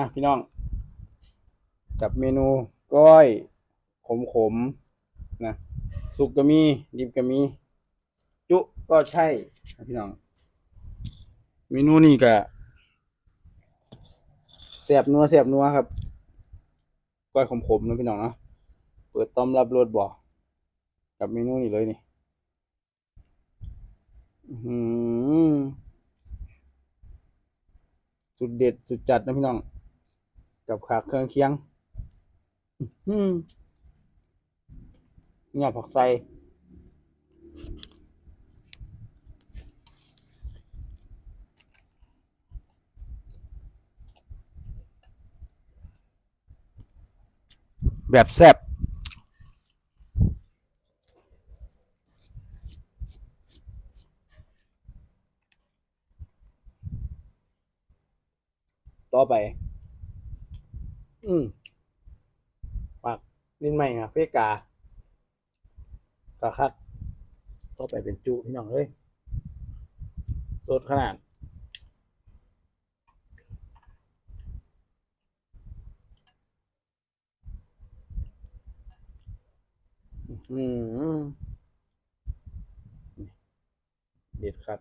ะพี่น้อง กับเมนูก้อย ขมขมนะ สุกก็มี ดิบก็มี จุก็ใช่พี่น้อง เมนูนี้ก็แสบนัวแสบนัวครับ ก้อยขมขมนะพี่น้องเนาะเปิดต้อมรับรสบ่กับเมนูนี้เลยนี่สุดเด็ด สุดจัดนะพี่น้อง กับขาเครื่องเคียงอื้อหือเนี่ยผักใส่แบบแซ่บต่อไป อืมปักลิ้นใหม่ครับเพกากะคักต่อไปเป็นจุพี่น้องเลยสดขนาด อืมเด็ดครับ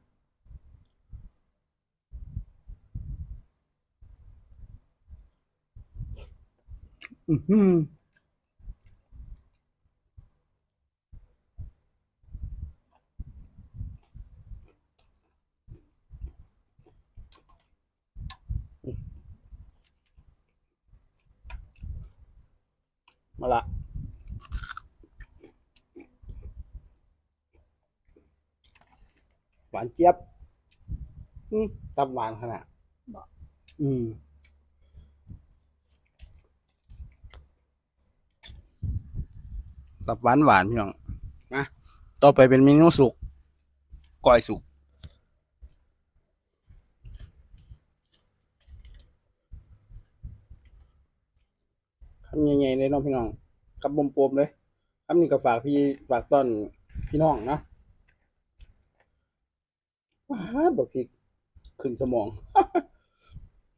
อือหือมาละหวานเจี๊ยบอืมตับหวานขนาดบอกอืม ตับหวานหวานพี่น้องมาต่อไปเป็นเมนูสุกก้อยสุกคำใหญ่ๆเลยเน้องพี่น้องคำบมๆเลยคำนี้ก็ฝากพี่ฝากต้อนพี่น้องนะว้าบกพริกขึ้นสมอง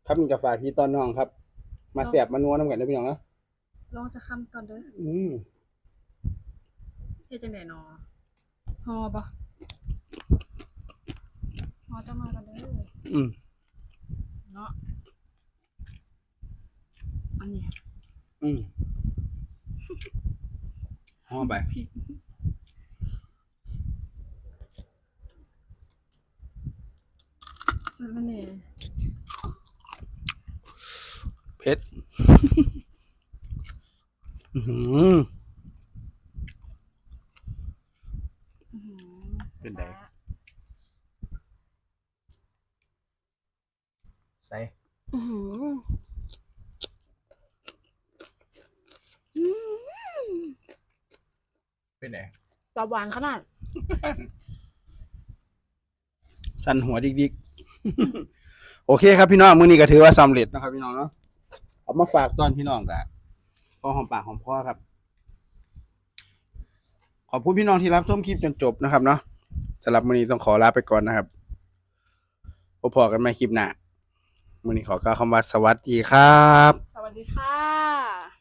คำนี้ก็ฝากพี่ต้อนน้องครับ มาแสบมานัวน้ำกันนะพี่น้องนะลองจะคำก่อนเด้ออืม เฮ็ดจังได๋นอฮอบ่ฮอจังมากันเด้ออืมเนาะอันเนี้ยอืมห่อไปสารแหน่เผ็ด อื้อหือ อื้อหือ เป็นไงใส่อื้อหืออืมเป็นไงตาหวานขนาด สั่นหัวดิกๆ โอเคครับพี่น้อง มื้อนี้ก็ถือว่าสำเร็จนะครับพี่น้องเนาะ เอามาฝากตอนพี่น้องกันพอหอมปากหอมคอครับ ขอบคุณพี่น้องที่รับชมคลิปจนจบนะครับเนาะสำหรับมื้อนี้ต้องขอลาไปก่อนนะครับพบพอกันใหม่คลิปหน้ามื้อนี้ขอกล่าวคำว่าสวัสดีครับ สวัสดีค่ะ